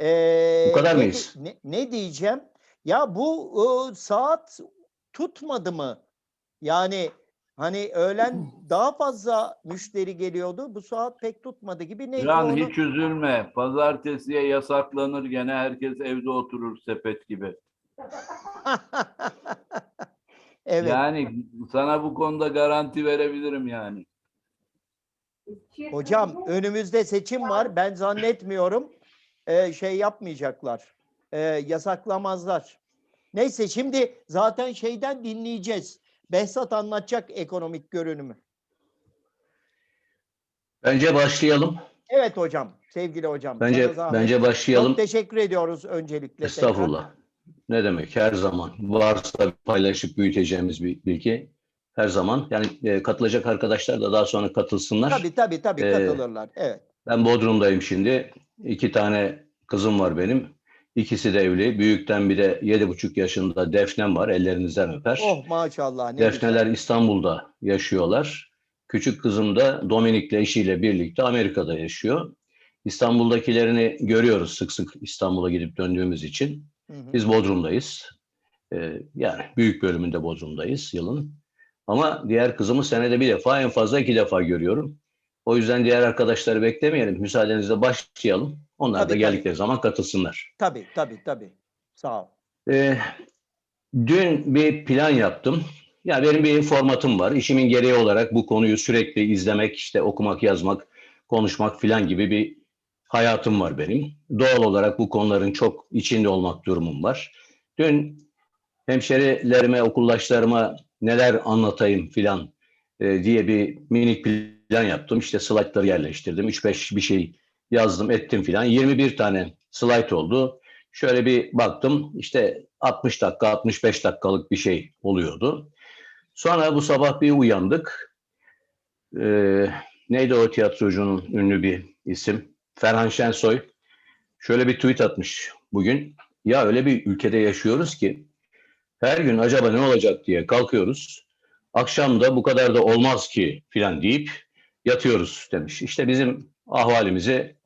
Ee, Bu kadar ne, mıyız? Ne, ne diyeceğim? Ya bu e, saat tutmadı mı? Yani hani öğlen daha fazla müşteri geliyordu. Bu saat pek tutmadı gibi. Neyse Can onu... hiç üzülme. Pazartesiye yasaklanır gene herkes evde oturur sepet gibi. evet. Yani sana bu konuda garanti verebilirim yani. Hocam önümüzde seçim var. Ben zannetmiyorum e, şey yapmayacaklar. E, yasaklamazlar. Neyse şimdi zaten şeyden dinleyeceğiz. Behzat anlatacak ekonomik görünümü. Bence başlayalım. Evet hocam, sevgili hocam. Bence sana bence başlayalım. Çok teşekkür ediyoruz öncelikle. tekrar. Estağfurullah. Ne demek her zaman varsa paylaşıp büyüteceğimiz bir bilgi her zaman. Yani e, katılacak arkadaşlar da daha sonra katılsınlar. Tabii tabii tabii Ee, katılırlar. Evet. Ben Bodrum'dayım şimdi. İki tane kızım var benim. İkisi de evli. Büyükten bir de yedi buçuk yaşında Defnem var. Ellerinizden öper. Oh maşallah ne Defneler güzel. İstanbul'da yaşıyorlar. Küçük kızım da Dominik'le eşiyle birlikte Amerika'da yaşıyor. İstanbul'dakilerini görüyoruz sık sık İstanbul'a gidip döndüğümüz için. Hı hı. Biz Bodrum'dayız. Ee, yani büyük bölümünde Bodrum'dayız yılın. Ama diğer kızımı senede bir defa en fazla iki defa görüyorum. O yüzden diğer arkadaşları beklemeyelim. Müsaadenizle başlayalım. Onlar Tabii, da tabii. geldikleri zaman katılsınlar. Tabii tabii tabii. Sağ ol. Ee, dün bir plan yaptım. Ya benim bir formatım var. İşimin gereği olarak bu konuyu sürekli izlemek, işte okumak, yazmak, konuşmak filan gibi bir hayatım var benim. Doğal olarak bu konuların çok içinde olmak durumum var. Dün hemşerilerime, okuldaşlarıma neler anlatayım filan e, diye bir minik plan yaptım. İşte slaytları yerleştirdim. 3-5 bir şey yazdım, ettim filan. 21 tane slayt oldu. Şöyle bir baktım işte 60 dakika 65 dakikalık bir şey oluyordu. Sonra bu sabah bir uyandık. Ee, neydi o tiyatrocunun ünlü bir isim? Ferhan Şensoy. Şöyle bir tweet atmış bugün. Ya öyle bir ülkede yaşıyoruz ki her gün acaba ne olacak diye kalkıyoruz. Akşam da bu kadar da olmaz ki filan deyip yatıyoruz demiş. İşte bizim ahvalimizi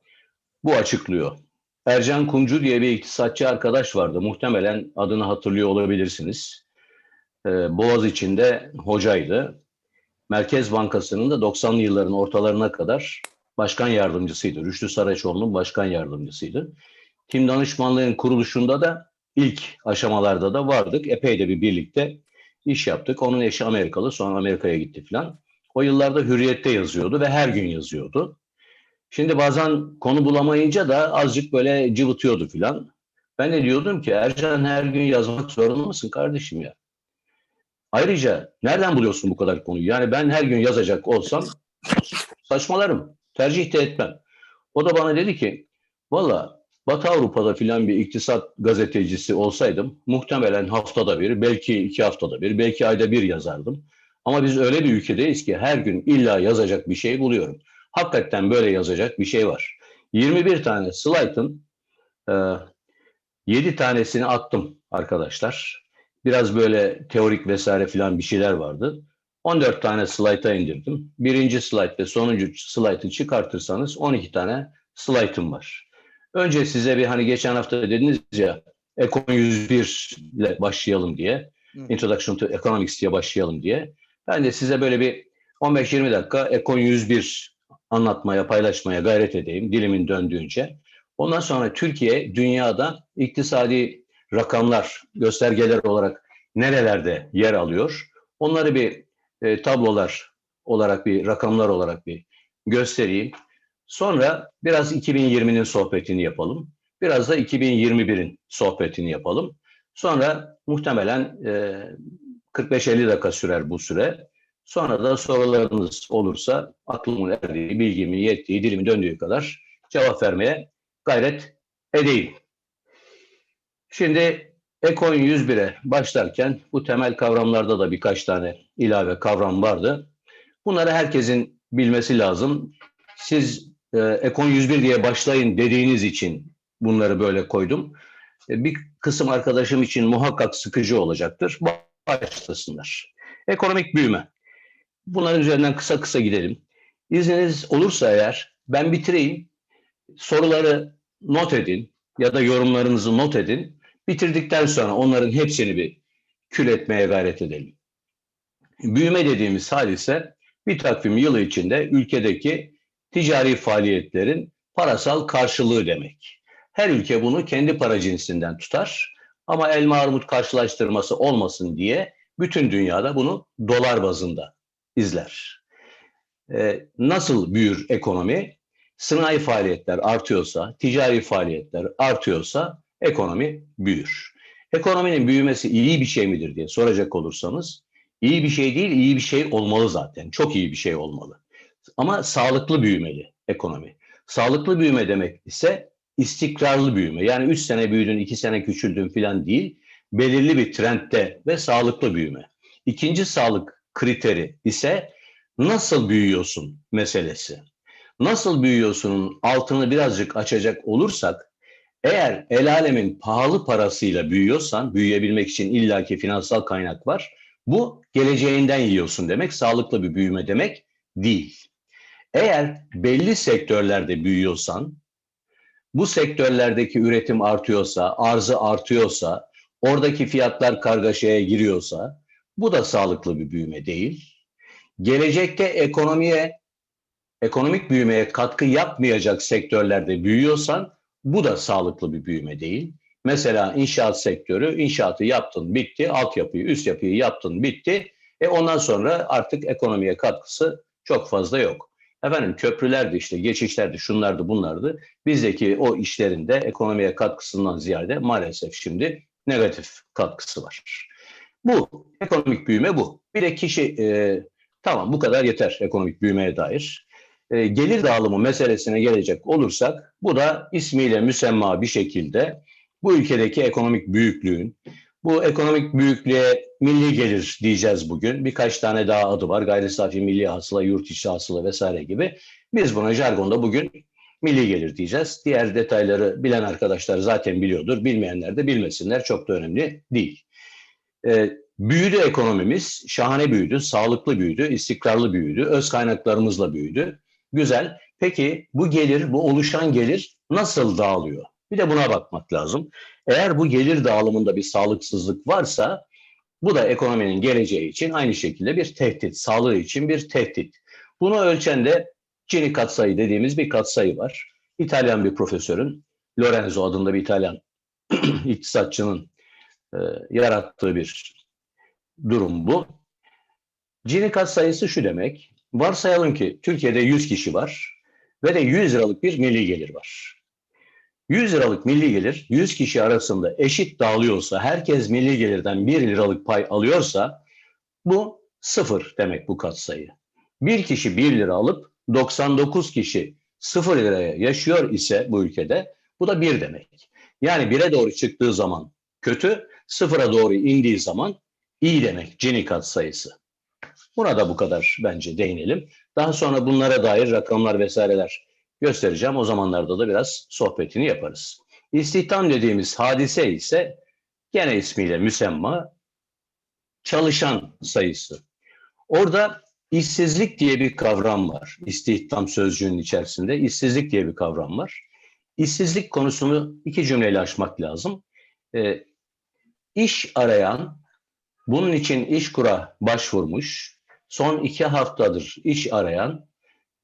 bu açıklıyor. Ercan Kumcu diye bir iktisatçı arkadaş vardı. Muhtemelen adını hatırlıyor olabilirsiniz. Ee, Boğaz içinde hocaydı. Merkez Bankası'nın da 90'lı yılların ortalarına kadar başkan yardımcısıydı. Rüştü Saraçoğlu'nun başkan yardımcısıydı. Tim danışmanlığın kuruluşunda da ilk aşamalarda da vardık. Epey de bir birlikte iş yaptık. Onun eşi Amerikalı, sonra Amerika'ya gitti falan. O yıllarda Hürriyet'te yazıyordu ve her gün yazıyordu. Şimdi bazen konu bulamayınca da azıcık böyle cıvıtıyordu filan. Ben de diyordum ki Ercan her gün yazmak zorunda mısın kardeşim ya? Ayrıca nereden buluyorsun bu kadar konuyu? Yani ben her gün yazacak olsam saçmalarım. Tercih de etmem. O da bana dedi ki valla Batı Avrupa'da filan bir iktisat gazetecisi olsaydım muhtemelen haftada bir, belki iki haftada bir, belki ayda bir yazardım. Ama biz öyle bir ülkedeyiz ki her gün illa yazacak bir şey buluyorum. Hakikaten böyle yazacak bir şey var. 21 tane slaytın e, 7 tanesini attım arkadaşlar. Biraz böyle teorik vesaire filan bir şeyler vardı. 14 tane slayta indirdim. Birinci slayt ve sonuncu slaytı çıkartırsanız 12 tane slaytım var. Önce size bir hani geçen hafta dediniz ya Econ 101 ile başlayalım diye. Introduction to Economics diye başlayalım diye. Ben de size böyle bir 15-20 dakika Econ 101 anlatmaya, paylaşmaya gayret edeyim dilimin döndüğünce. Ondan sonra Türkiye dünyada iktisadi rakamlar, göstergeler olarak nerelerde yer alıyor? Onları bir e, tablolar olarak bir rakamlar olarak bir göstereyim. Sonra biraz 2020'nin sohbetini yapalım. Biraz da 2021'in sohbetini yapalım. Sonra muhtemelen e, 45-50 dakika sürer bu süre. Sonra da sorularınız olursa aklımın erdiği, bilgimin yettiği, dilimin döndüğü kadar cevap vermeye gayret edeyim. Şimdi Ekon 101'e başlarken bu temel kavramlarda da birkaç tane ilave kavram vardı. Bunları herkesin bilmesi lazım. Siz e, Ekon 101 diye başlayın dediğiniz için bunları böyle koydum. E, bir kısım arkadaşım için muhakkak sıkıcı olacaktır. Başlasınlar. Ekonomik büyüme. Bunların üzerinden kısa kısa gidelim. İzniniz olursa eğer ben bitireyim. Soruları not edin. ya da yorumlarınızı not edin. Bitirdikten sonra onların hepsini bir kül etmeye gayret edelim. Büyüme dediğimiz hal ise bir takvim yılı içinde ülkedeki ticari faaliyetlerin parasal karşılığı demek. Her ülke bunu kendi para cinsinden tutar ama elma armut karşılaştırması olmasın diye bütün dünyada bunu dolar bazında izler. Ee, nasıl büyür ekonomi? Sınai faaliyetler artıyorsa, ticari faaliyetler artıyorsa ekonomi büyür. Ekonominin büyümesi iyi bir şey midir diye soracak olursanız, iyi bir şey değil, iyi bir şey olmalı zaten. Çok iyi bir şey olmalı. Ama sağlıklı büyümeli ekonomi. Sağlıklı büyüme demek ise istikrarlı büyüme. Yani 3 sene büyüdün, 2 sene küçüldün falan değil. Belirli bir trendte ve sağlıklı büyüme. İkinci sağlık kriteri ise nasıl büyüyorsun meselesi. Nasıl büyüyorsunun altını birazcık açacak olursak, eğer el alemin pahalı parasıyla büyüyorsan, büyüyebilmek için illaki finansal kaynak var. Bu geleceğinden yiyorsun demek, sağlıklı bir büyüme demek değil. Eğer belli sektörlerde büyüyorsan, bu sektörlerdeki üretim artıyorsa, arzı artıyorsa, oradaki fiyatlar kargaşaya giriyorsa, bu da sağlıklı bir büyüme değil. Gelecekte ekonomiye, ekonomik büyümeye katkı yapmayacak sektörlerde büyüyorsan, bu da sağlıklı bir büyüme değil. Mesela inşaat sektörü, inşaatı yaptın, bitti, altyapıyı, üst yapıyı yaptın, bitti. E ondan sonra artık ekonomiye katkısı çok fazla yok. Efendim köprülerdi işte, geçişlerdi, şunlardı, bunlardı. Bizdeki o işlerin de ekonomiye katkısından ziyade maalesef şimdi negatif katkısı var. Bu, ekonomik büyüme bu. Bir de kişi, e, tamam bu kadar yeter ekonomik büyümeye dair. E, gelir dağılımı meselesine gelecek olursak, bu da ismiyle müsemma bir şekilde bu ülkedeki ekonomik büyüklüğün, bu ekonomik büyüklüğe milli gelir diyeceğiz bugün. Birkaç tane daha adı var. Gayri safi milli hasıla, yurt içi hasıla vesaire gibi. Biz buna jargonda bugün milli gelir diyeceğiz. Diğer detayları bilen arkadaşlar zaten biliyordur. Bilmeyenler de bilmesinler. Çok da önemli değil. Ee, büyüdü ekonomimiz. Şahane büyüdü. Sağlıklı büyüdü. istikrarlı büyüdü. Öz kaynaklarımızla büyüdü. Güzel. Peki bu gelir, bu oluşan gelir nasıl dağılıyor? Bir de buna bakmak lazım. Eğer bu gelir dağılımında bir sağlıksızlık varsa bu da ekonominin geleceği için aynı şekilde bir tehdit, sağlığı için bir tehdit. Bunu ölçen de Gini katsayı dediğimiz bir katsayı var. İtalyan bir profesörün, Lorenzo adında bir İtalyan iktisatçının e, yarattığı bir durum bu. Gini katsayısı şu demek, varsayalım ki Türkiye'de 100 kişi var ve de 100 liralık bir milli gelir var. 100 liralık milli gelir 100 kişi arasında eşit dağılıyorsa, herkes milli gelirden 1 liralık pay alıyorsa bu sıfır demek bu katsayı. Bir kişi 1 lira alıp 99 kişi 0 liraya yaşıyor ise bu ülkede bu da 1 demek. Yani 1'e doğru çıktığı zaman kötü, 0'a doğru indiği zaman iyi demek Gini katsayısı. Buna da bu kadar bence değinelim. Daha sonra bunlara dair rakamlar vesaireler göstereceğim. O zamanlarda da biraz sohbetini yaparız. İstihdam dediğimiz hadise ise gene ismiyle müsemma çalışan sayısı. Orada işsizlik diye bir kavram var. İstihdam sözcüğünün içerisinde işsizlik diye bir kavram var. İşsizlik konusunu iki cümleyle açmak lazım. E, iş arayan, bunun için iş kura başvurmuş, son iki haftadır iş arayan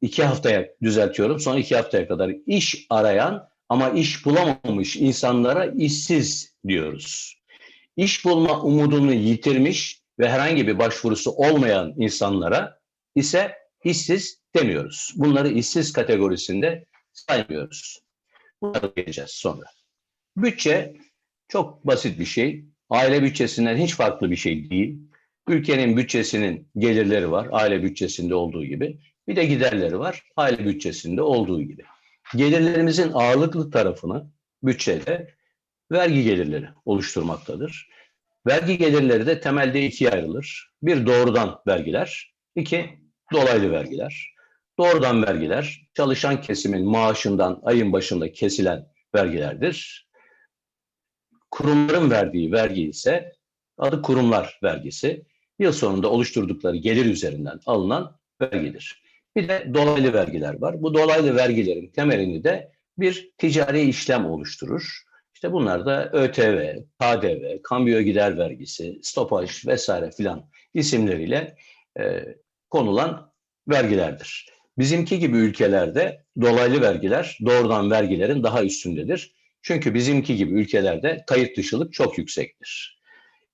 iki haftaya düzeltiyorum. Son iki haftaya kadar iş arayan ama iş bulamamış insanlara işsiz diyoruz. İş bulma umudunu yitirmiş ve herhangi bir başvurusu olmayan insanlara ise işsiz demiyoruz. Bunları işsiz kategorisinde saymıyoruz. Bunlara geleceğiz sonra. Bütçe çok basit bir şey. Aile bütçesinden hiç farklı bir şey değil. Ülkenin bütçesinin gelirleri var, aile bütçesinde olduğu gibi. Bir de giderleri var aile bütçesinde olduğu gibi. Gelirlerimizin ağırlıklı tarafını bütçede vergi gelirleri oluşturmaktadır. Vergi gelirleri de temelde ikiye ayrılır. Bir doğrudan vergiler, iki dolaylı vergiler. Doğrudan vergiler çalışan kesimin maaşından ayın başında kesilen vergilerdir. Kurumların verdiği vergi ise adı kurumlar vergisi. Yıl sonunda oluşturdukları gelir üzerinden alınan vergidir. Bir de dolaylı vergiler var. Bu dolaylı vergilerin temelini de bir ticari işlem oluşturur. İşte bunlar da ÖTV, KDV, kambiyo gider vergisi, stopaj vesaire filan isimleriyle e, konulan vergilerdir. Bizimki gibi ülkelerde dolaylı vergiler doğrudan vergilerin daha üstündedir. Çünkü bizimki gibi ülkelerde kayıt dışılık çok yüksektir.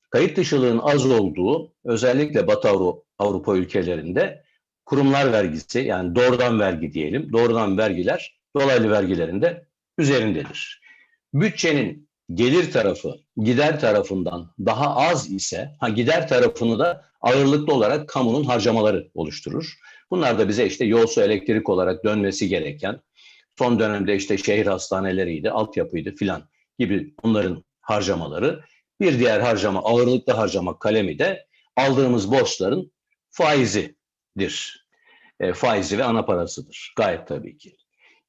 Kayıt dışılığın az olduğu özellikle Batı Avru- Avrupa ülkelerinde kurumlar vergisi yani doğrudan vergi diyelim. Doğrudan vergiler dolaylı vergilerin de üzerindedir. Bütçenin gelir tarafı gider tarafından daha az ise ha gider tarafını da ağırlıklı olarak kamunun harcamaları oluşturur. Bunlar da bize işte yol su elektrik olarak dönmesi gereken son dönemde işte şehir hastaneleriydi, altyapıydı filan gibi onların harcamaları. Bir diğer harcama ağırlıklı harcama kalemi de aldığımız borçların faizidir. E, faizi ve ana parasıdır. Gayet tabii ki.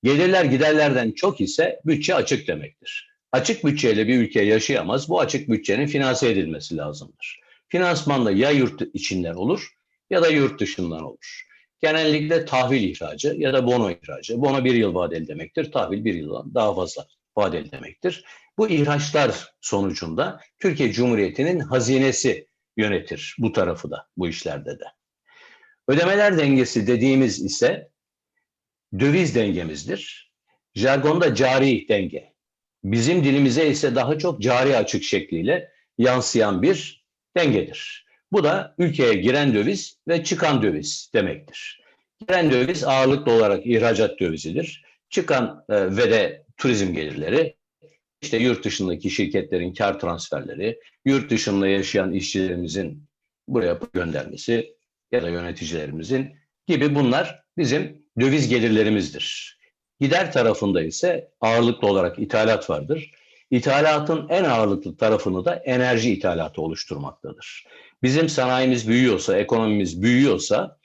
Gelirler giderlerden çok ise bütçe açık demektir. Açık bütçeyle bir ülke yaşayamaz. Bu açık bütçenin finanse edilmesi lazımdır. Finansman da ya yurt içinden olur ya da yurt dışından olur. Genellikle tahvil ihracı ya da bono ihracı. Bono bir yıl vadeli demektir. Tahvil bir yıldan daha fazla vadeli demektir. Bu ihraçlar sonucunda Türkiye Cumhuriyeti'nin hazinesi yönetir bu tarafı da bu işlerde de. Ödemeler dengesi dediğimiz ise döviz dengemizdir. Jargonda cari denge. Bizim dilimize ise daha çok cari açık şekliyle yansıyan bir dengedir. Bu da ülkeye giren döviz ve çıkan döviz demektir. Giren döviz ağırlıklı olarak ihracat dövizidir. Çıkan e, ve de turizm gelirleri, işte yurt dışındaki şirketlerin kar transferleri, yurt dışında yaşayan işçilerimizin buraya göndermesi ya da yöneticilerimizin gibi bunlar bizim döviz gelirlerimizdir. Gider tarafında ise ağırlıklı olarak ithalat vardır. İthalatın en ağırlıklı tarafını da enerji ithalatı oluşturmaktadır. Bizim sanayimiz büyüyorsa, ekonomimiz büyüyorsa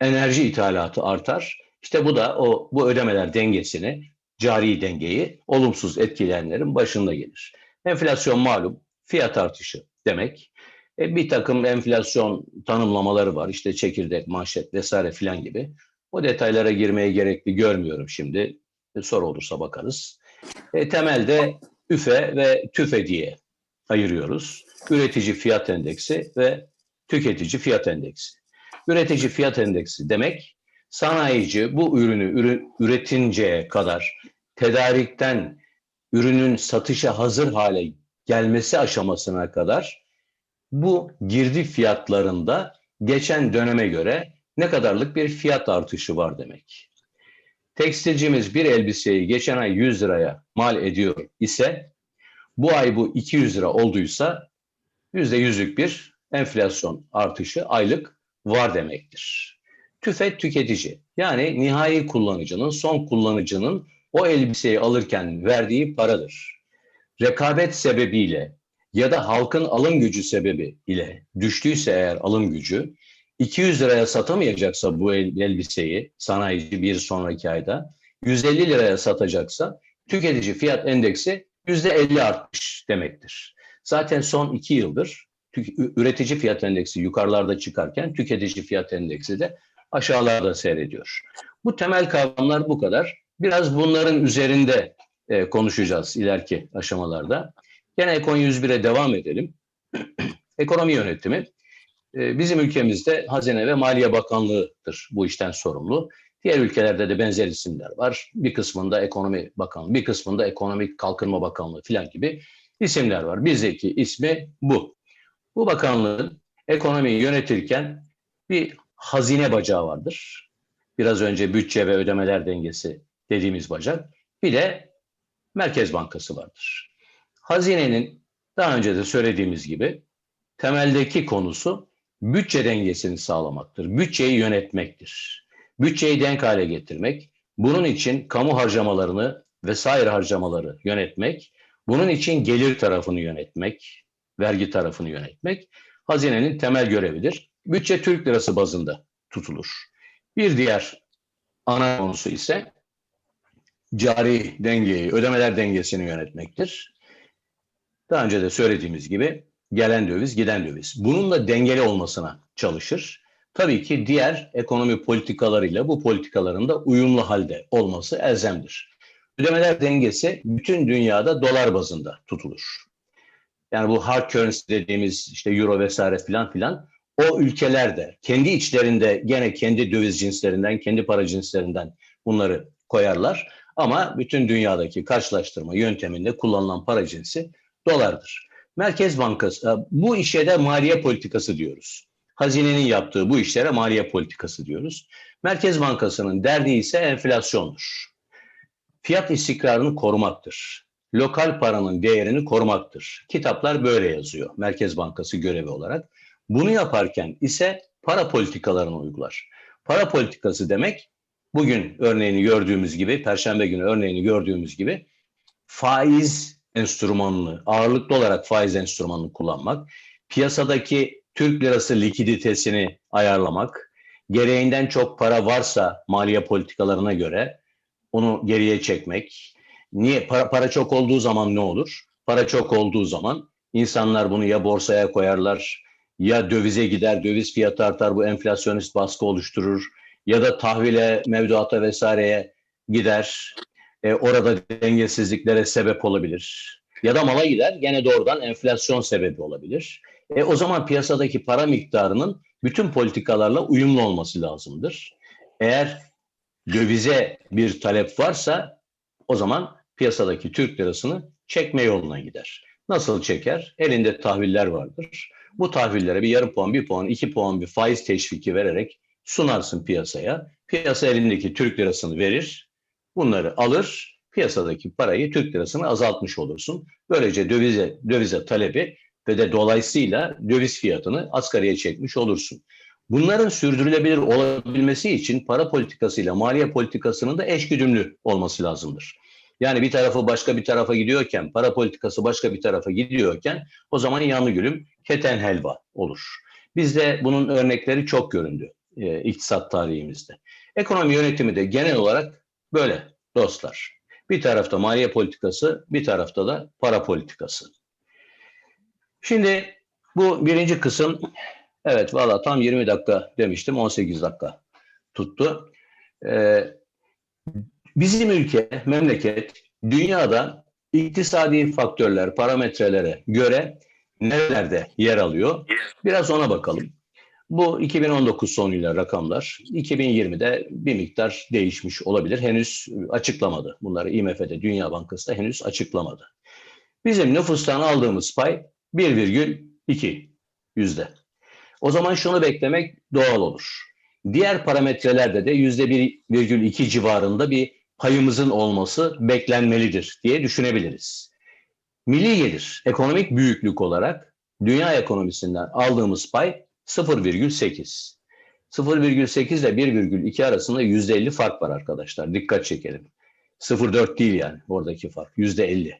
enerji ithalatı artar. İşte bu da o bu ödemeler dengesini, cari dengeyi olumsuz etkileyenlerin başında gelir. Enflasyon malum fiyat artışı demek. E, bir takım enflasyon tanımlamaları var. İşte çekirdek, manşet vesaire filan gibi. O detaylara girmeye gerekli görmüyorum şimdi. E, soru olursa bakarız. E, temelde üfe ve tüfe diye ayırıyoruz. Üretici fiyat endeksi ve tüketici fiyat endeksi. Üretici fiyat endeksi demek sanayici bu ürünü ürün, üretinceye kadar tedarikten ürünün satışa hazır hale gelmesi aşamasına kadar bu girdi fiyatlarında geçen döneme göre ne kadarlık bir fiyat artışı var demek. Tekstilcimiz bir elbiseyi geçen ay 100 liraya mal ediyor ise bu ay bu 200 lira olduysa %100'lük bir enflasyon artışı aylık var demektir. Tüfet tüketici yani nihai kullanıcının, son kullanıcının o elbiseyi alırken verdiği paradır. Rekabet sebebiyle ya da halkın alım gücü sebebi ile düştüyse eğer alım gücü 200 liraya satamayacaksa bu el- elbiseyi sanayici bir sonraki ayda 150 liraya satacaksa tüketici fiyat endeksi %50 artmış demektir. Zaten son iki yıldır üretici fiyat endeksi yukarılarda çıkarken tüketici fiyat endeksi de aşağılarda seyrediyor. Bu temel kavramlar bu kadar. Biraz bunların üzerinde e, konuşacağız ileriki aşamalarda. Gene Ekon 101'e devam edelim. Ekonomi yönetimi e, bizim ülkemizde Hazine ve Maliye Bakanlığı'dır bu işten sorumlu. Diğer ülkelerde de benzer isimler var. Bir kısmında Ekonomi Bakanlığı, bir kısmında Ekonomik Kalkınma Bakanlığı filan gibi isimler var. Bizdeki ismi bu. Bu bakanlığın ekonomiyi yönetirken bir hazine bacağı vardır. Biraz önce bütçe ve ödemeler dengesi dediğimiz bacak. Bir de Merkez Bankası vardır. Hazinenin daha önce de söylediğimiz gibi temeldeki konusu bütçe dengesini sağlamaktır. Bütçeyi yönetmektir. Bütçeyi denk hale getirmek, bunun için kamu harcamalarını vesaire harcamaları yönetmek, bunun için gelir tarafını yönetmek, vergi tarafını yönetmek hazinenin temel görevidir. Bütçe Türk lirası bazında tutulur. Bir diğer ana konusu ise cari dengeyi, ödemeler dengesini yönetmektir. Daha önce de söylediğimiz gibi gelen döviz, giden döviz. Bunun da dengeli olmasına çalışır. Tabii ki diğer ekonomi politikalarıyla bu politikaların da uyumlu halde olması elzemdir. ödemeler dengesi bütün dünyada dolar bazında tutulur. Yani bu hard currency dediğimiz işte euro vesaire filan filan o ülkelerde kendi içlerinde gene kendi döviz cinslerinden, kendi para cinslerinden bunları koyarlar. Ama bütün dünyadaki karşılaştırma yönteminde kullanılan para cinsi dolardır. Merkez Bankası, bu işe de maliye politikası diyoruz. Hazinenin yaptığı bu işlere maliye politikası diyoruz. Merkez Bankası'nın derdi ise enflasyondur. Fiyat istikrarını korumaktır. Lokal paranın değerini korumaktır. Kitaplar böyle yazıyor Merkez Bankası görevi olarak. Bunu yaparken ise para politikalarını uygular. Para politikası demek bugün örneğini gördüğümüz gibi, Perşembe günü örneğini gördüğümüz gibi faiz enstrümanını, ağırlıklı olarak faiz enstrümanını kullanmak, piyasadaki Türk lirası likiditesini ayarlamak, gereğinden çok para varsa maliye politikalarına göre onu geriye çekmek. Niye? Para, para çok olduğu zaman ne olur? Para çok olduğu zaman insanlar bunu ya borsaya koyarlar, ya dövize gider, döviz fiyatı artar, bu enflasyonist baskı oluşturur ya da tahvile, mevduata vesaireye gider. E, orada dengesizliklere sebep olabilir. Ya da mala gider, gene doğrudan enflasyon sebebi olabilir. E, o zaman piyasadaki para miktarının bütün politikalarla uyumlu olması lazımdır. Eğer dövize bir talep varsa o zaman piyasadaki Türk lirasını çekme yoluna gider. Nasıl çeker? Elinde tahviller vardır. Bu tahvillere bir yarım puan, bir puan, iki puan bir faiz teşviki vererek sunarsın piyasaya. Piyasa elindeki Türk lirasını verir. Bunları alır. Piyasadaki parayı Türk lirasını azaltmış olursun. Böylece dövize, dövize talebi ve de dolayısıyla döviz fiyatını asgariye çekmiş olursun. Bunların sürdürülebilir olabilmesi için para politikasıyla maliye politikasının da eşgüdümlü olması lazımdır. Yani bir tarafı başka bir tarafa gidiyorken, para politikası başka bir tarafa gidiyorken o zaman yanlı gülüm keten helva olur. Bizde bunun örnekleri çok göründü e, iktisat tarihimizde. Ekonomi yönetimi de genel olarak böyle dostlar. Bir tarafta maliye politikası, bir tarafta da para politikası. Şimdi bu birinci kısım, evet valla tam 20 dakika demiştim, 18 dakika tuttu. Ee, bizim ülke, memleket, dünyada iktisadi faktörler, parametrelere göre nerelerde yer alıyor? Biraz ona bakalım. Bu 2019 sonuyla rakamlar. 2020'de bir miktar değişmiş olabilir. Henüz açıklamadı. Bunları IMF'de, Dünya Bankası da henüz açıklamadı. Bizim nüfustan aldığımız pay 1,2 yüzde. O zaman şunu beklemek doğal olur. Diğer parametrelerde de yüzde 1,2 civarında bir payımızın olması beklenmelidir diye düşünebiliriz. Milli gelir, ekonomik büyüklük olarak dünya ekonomisinden aldığımız pay 0,8. 0,8 ile 1,2 arasında %50 fark var arkadaşlar. Dikkat çekelim. 0,4 değil yani oradaki fark. %50.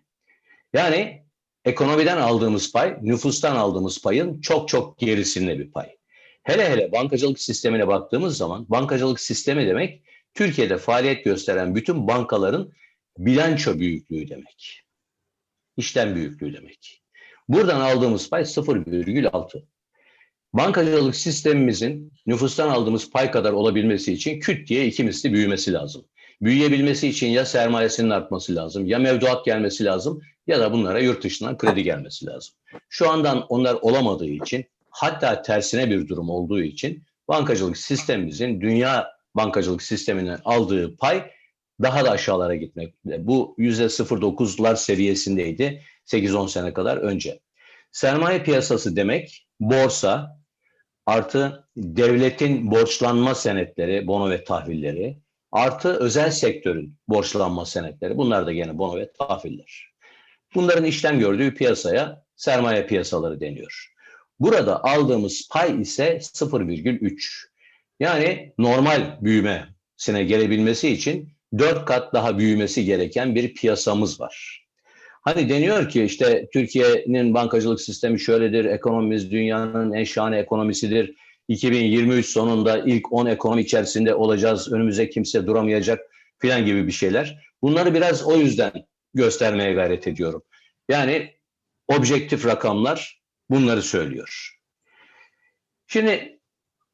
Yani ekonomiden aldığımız pay, nüfustan aldığımız payın çok çok gerisinde bir pay. Hele hele bankacılık sistemine baktığımız zaman bankacılık sistemi demek Türkiye'de faaliyet gösteren bütün bankaların bilanço büyüklüğü demek. İşlem büyüklüğü demek. Buradan aldığımız pay 0,6. Bankacılık sistemimizin nüfustan aldığımız pay kadar olabilmesi için küt diye iki misli büyümesi lazım. Büyüyebilmesi için ya sermayesinin artması lazım, ya mevduat gelmesi lazım ya da bunlara yurt dışından kredi gelmesi lazım. Şu andan onlar olamadığı için hatta tersine bir durum olduğu için bankacılık sistemimizin dünya bankacılık sisteminden aldığı pay daha da aşağılara gitmekte. Bu %0.9'lar seviyesindeydi 8-10 sene kadar önce. Sermaye piyasası demek borsa artı devletin borçlanma senetleri, bono ve tahvilleri artı özel sektörün borçlanma senetleri. Bunlar da gene bono ve tahviller. Bunların işlem gördüğü piyasaya sermaye piyasaları deniyor. Burada aldığımız pay ise 0,3. Yani normal büyümesine gelebilmesi için 4 kat daha büyümesi gereken bir piyasamız var. Hani deniyor ki işte Türkiye'nin bankacılık sistemi şöyledir, ekonomimiz dünyanın en şahane ekonomisidir. 2023 sonunda ilk 10 ekonomi içerisinde olacağız, önümüze kimse duramayacak filan gibi bir şeyler. Bunları biraz o yüzden göstermeye gayret ediyorum. Yani objektif rakamlar bunları söylüyor. Şimdi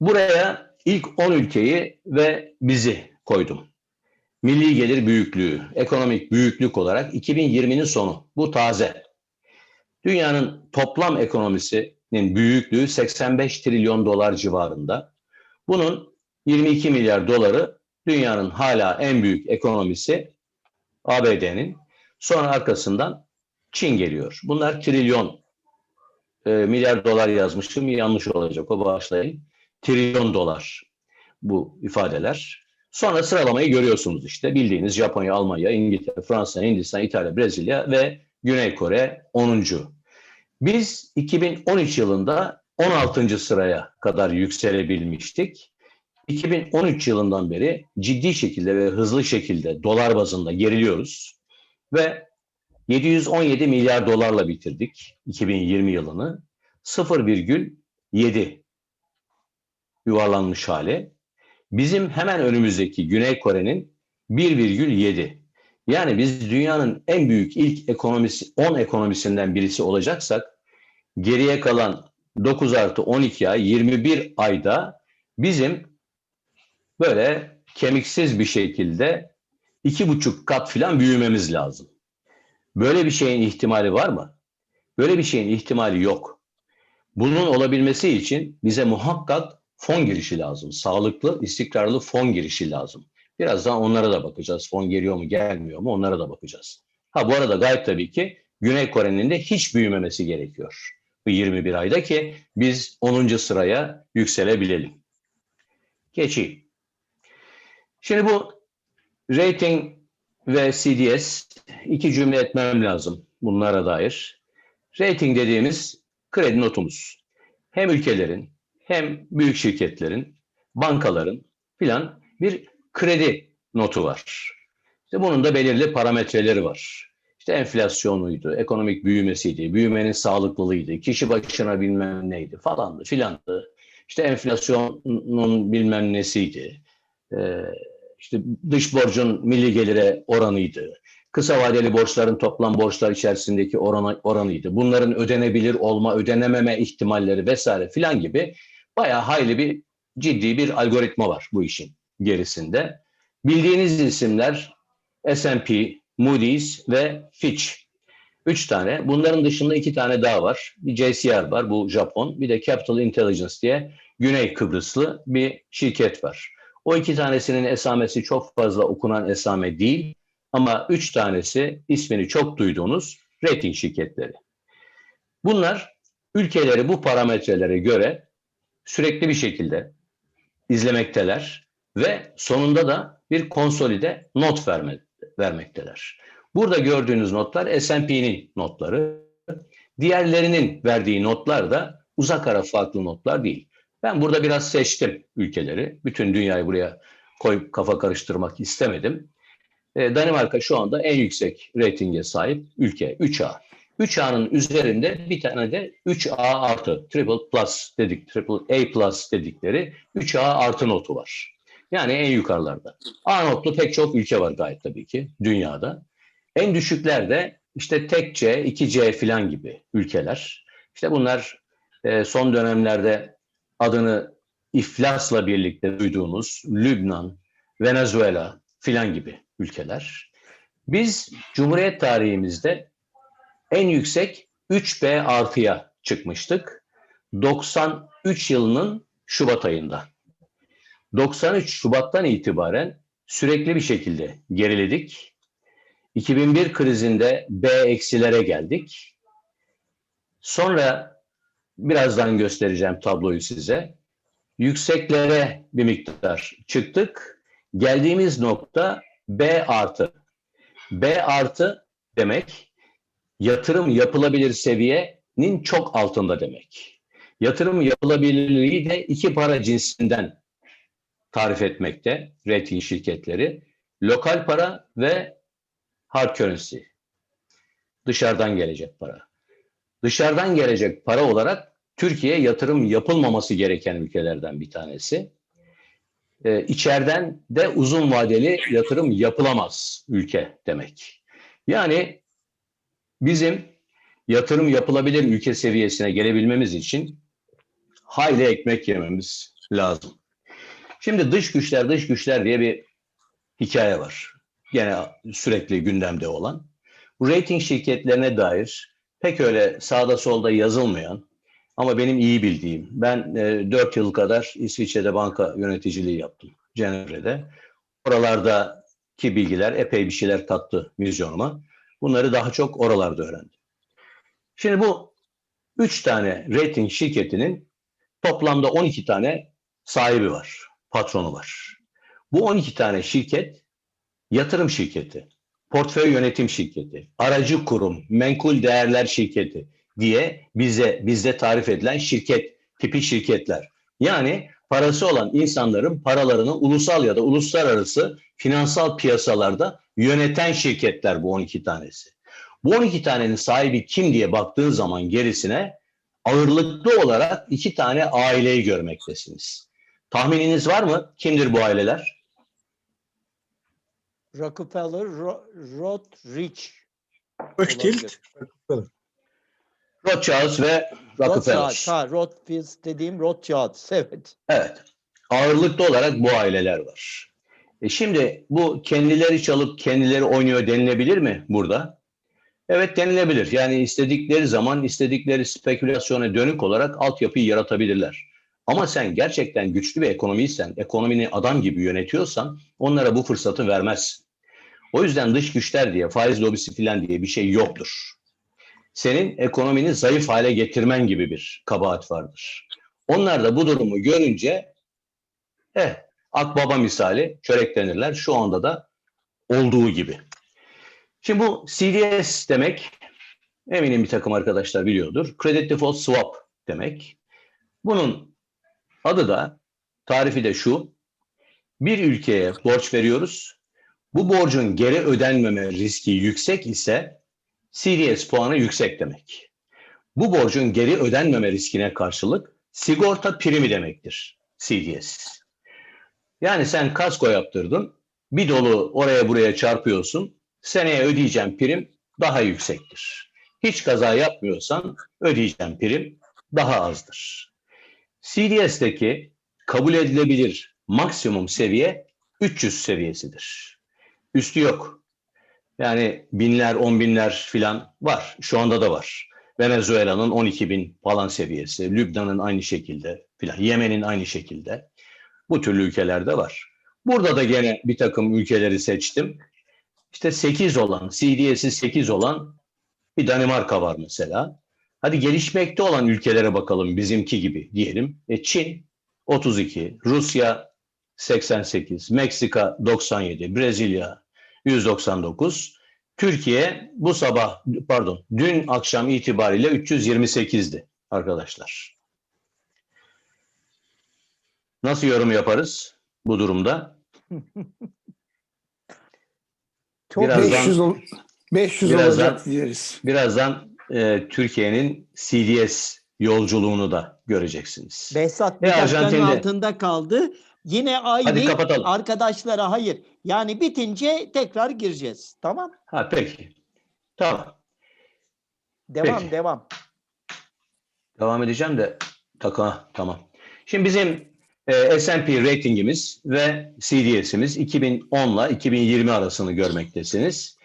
buraya ilk 10 ülkeyi ve bizi koydum. Milli gelir büyüklüğü, ekonomik büyüklük olarak 2020'nin sonu. Bu taze. Dünyanın toplam ekonomisinin büyüklüğü 85 trilyon dolar civarında. Bunun 22 milyar doları dünyanın hala en büyük ekonomisi ABD'nin. Sonra arkasından Çin geliyor. Bunlar trilyon e, milyar dolar yazmışım yanlış olacak o bağışlayın. Trilyon dolar bu ifadeler. Sonra sıralamayı görüyorsunuz işte bildiğiniz Japonya, Almanya, İngiltere, Fransa, Hindistan, İtalya, Brezilya ve Güney Kore 10. Biz 2013 yılında 16. sıraya kadar yükselebilmiştik. 2013 yılından beri ciddi şekilde ve hızlı şekilde dolar bazında geriliyoruz ve 717 milyar dolarla bitirdik 2020 yılını. 0,7 yuvarlanmış hali. Bizim hemen önümüzdeki Güney Kore'nin 1,7. Yani biz dünyanın en büyük ilk ekonomisi 10 ekonomisinden birisi olacaksak geriye kalan 9 artı 12 ay 21 ayda bizim böyle kemiksiz bir şekilde iki buçuk kat falan büyümemiz lazım. Böyle bir şeyin ihtimali var mı? Böyle bir şeyin ihtimali yok. Bunun olabilmesi için bize muhakkak fon girişi lazım. Sağlıklı, istikrarlı fon girişi lazım. Birazdan onlara da bakacağız. Fon geliyor mu, gelmiyor mu onlara da bakacağız. Ha bu arada gayet tabii ki Güney Kore'nin de hiç büyümemesi gerekiyor. Bu 21 ayda ki biz 10. sıraya yükselebilelim. Geçeyim. Şimdi bu rating ve CDS iki cümle etmem lazım bunlara dair. Rating dediğimiz kredi notumuz. Hem ülkelerin hem büyük şirketlerin, bankaların filan bir kredi notu var. İşte bunun da belirli parametreleri var. İşte enflasyonuydu, ekonomik büyümesiydi, büyümenin sağlıklılığıydı, kişi başına bilmem neydi falandı filandı. İşte enflasyonun bilmem nesiydi. Ee, işte dış borcun milli gelire oranıydı. Kısa vadeli borçların toplam borçlar içerisindeki oranı, oranıydı. Bunların ödenebilir olma, ödenememe ihtimalleri vesaire filan gibi bayağı hayli bir ciddi bir algoritma var bu işin gerisinde. Bildiğiniz isimler S&P, Moody's ve Fitch. Üç tane. Bunların dışında iki tane daha var. Bir JCR var, bu Japon. Bir de Capital Intelligence diye Güney Kıbrıslı bir şirket var. O iki tanesinin esamesi çok fazla okunan esame değil. Ama üç tanesi ismini çok duyduğunuz rating şirketleri. Bunlar ülkeleri bu parametrelere göre sürekli bir şekilde izlemekteler ve sonunda da bir konsolide not verme, vermekteler. Burada gördüğünüz notlar S&P'nin notları. Diğerlerinin verdiği notlar da uzak ara farklı notlar değil. Ben burada biraz seçtim ülkeleri. Bütün dünyayı buraya koyup kafa karıştırmak istemedim. Ee, Danimarka şu anda en yüksek reytinge sahip ülke 3A. 3A'nın üzerinde bir tane de 3A artı, triple plus dedik, triple A plus dedikleri 3A artı notu var. Yani en yukarılarda. A notlu pek çok ülke var gayet tabii ki dünyada. En düşüklerde işte tek C, 2C filan gibi ülkeler. İşte bunlar e, son dönemlerde adını iflasla birlikte duyduğumuz Lübnan, Venezuela filan gibi ülkeler. Biz Cumhuriyet tarihimizde en yüksek 3B artıya çıkmıştık. 93 yılının Şubat ayında. 93 Şubat'tan itibaren sürekli bir şekilde geriledik. 2001 krizinde B eksilere geldik. Sonra birazdan göstereceğim tabloyu size. Yükseklere bir miktar çıktık. Geldiğimiz nokta B artı. B artı demek yatırım yapılabilir seviyenin çok altında demek. Yatırım yapılabilirliği de iki para cinsinden tarif etmekte rating şirketleri. Lokal para ve hard currency. Dışarıdan gelecek para. Dışarıdan gelecek para olarak Türkiye yatırım yapılmaması gereken ülkelerden bir tanesi. Ee, içeriden de uzun vadeli yatırım yapılamaz ülke demek. Yani bizim yatırım yapılabilir ülke seviyesine gelebilmemiz için hayli ekmek yememiz lazım. Şimdi dış güçler dış güçler diye bir hikaye var. Gene sürekli gündemde olan. Bu rating şirketlerine dair pek öyle sağda solda yazılmayan ama benim iyi bildiğim, ben e, 4 yıl kadar İsviçre'de banka yöneticiliği yaptım. Cenevre'de. Oralardaki bilgiler epey bir şeyler kattı vizyonuma. Bunları daha çok oralarda öğrendim. Şimdi bu 3 tane rating şirketinin toplamda 12 tane sahibi var, patronu var. Bu 12 tane şirket yatırım şirketi, portföy yönetim şirketi, aracı kurum, menkul değerler şirketi diye bize bizde tarif edilen şirket tipi şirketler. Yani parası olan insanların paralarını ulusal ya da uluslararası finansal piyasalarda yöneten şirketler bu 12 tanesi. Bu 12 tanenin sahibi kim diye baktığın zaman gerisine ağırlıklı olarak iki tane aileyi görmektesiniz. Tahmininiz var mı? Kimdir bu aileler? Rockefeller, Ro- Rothschild. Rothschild. Rothschild ve Rockefeller. Rothschild, ha, Rothschild dediğim Rothschild, evet. Evet. Ağırlıklı olarak bu aileler var. E şimdi bu kendileri çalıp kendileri oynuyor denilebilir mi burada? Evet denilebilir. Yani istedikleri zaman istedikleri spekülasyona dönük olarak altyapıyı yaratabilirler. Ama sen gerçekten güçlü bir ekonomiysen, ekonomini adam gibi yönetiyorsan onlara bu fırsatı vermezsin. O yüzden dış güçler diye, faiz lobisi falan diye bir şey yoktur. Senin ekonomini zayıf hale getirmen gibi bir kabahat vardır. Onlar da bu durumu görünce eh, akbaba misali çöreklenirler. Şu anda da olduğu gibi. Şimdi bu CDS demek eminim bir takım arkadaşlar biliyordur. Credit Default Swap demek. Bunun adı da tarifi de şu. Bir ülkeye borç veriyoruz. Bu borcun geri ödenmeme riski yüksek ise CDS puanı yüksek demek. Bu borcun geri ödenmeme riskine karşılık sigorta primi demektir CDS. Yani sen kasko yaptırdın, bir dolu oraya buraya çarpıyorsun, seneye ödeyeceğin prim daha yüksektir. Hiç kaza yapmıyorsan ödeyeceğin prim daha azdır. CDS'deki kabul edilebilir maksimum seviye 300 seviyesidir. Üstü yok. Yani binler, on binler filan var. Şu anda da var. Venezuela'nın 12 bin falan seviyesi, Lübnan'ın aynı şekilde filan, Yemen'in aynı şekilde. Bu türlü ülkelerde var. Burada da gene bir takım ülkeleri seçtim. İşte 8 olan, CDS'i 8 olan bir Danimarka var mesela. Hadi gelişmekte olan ülkelere bakalım bizimki gibi diyelim. E Çin 32, Rusya 88, Meksika 97, Brezilya 199. Türkiye bu sabah pardon dün akşam itibariyle 328'di arkadaşlar. Nasıl yorum yaparız bu durumda? Çok Birazdan- 500, ol- 500 Birazdan- olacak diyeriz. Birazdan e, Türkiye'nin CDS yolculuğunu da göreceksiniz. Behzat bir Arjantin'de- altında kaldı. Yine Hadi aynı kapatalım. arkadaşlara hayır. Yani bitince tekrar gireceğiz. Tamam? Ha peki. Tamam. Devam Peki. devam. Devam edeceğim de taka tamam. Şimdi bizim e, S&P ratingimiz ve CDS'imiz 2010 ile 2020 arasını görmektesiniz.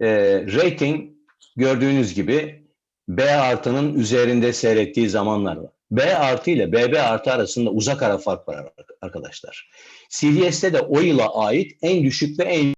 E, rating gördüğünüz gibi B artının üzerinde seyrettiği zamanlar var. B artı ile BB artı arasında uzak ara fark var arkadaşlar. CDS'te de o yıla ait en düşük ve en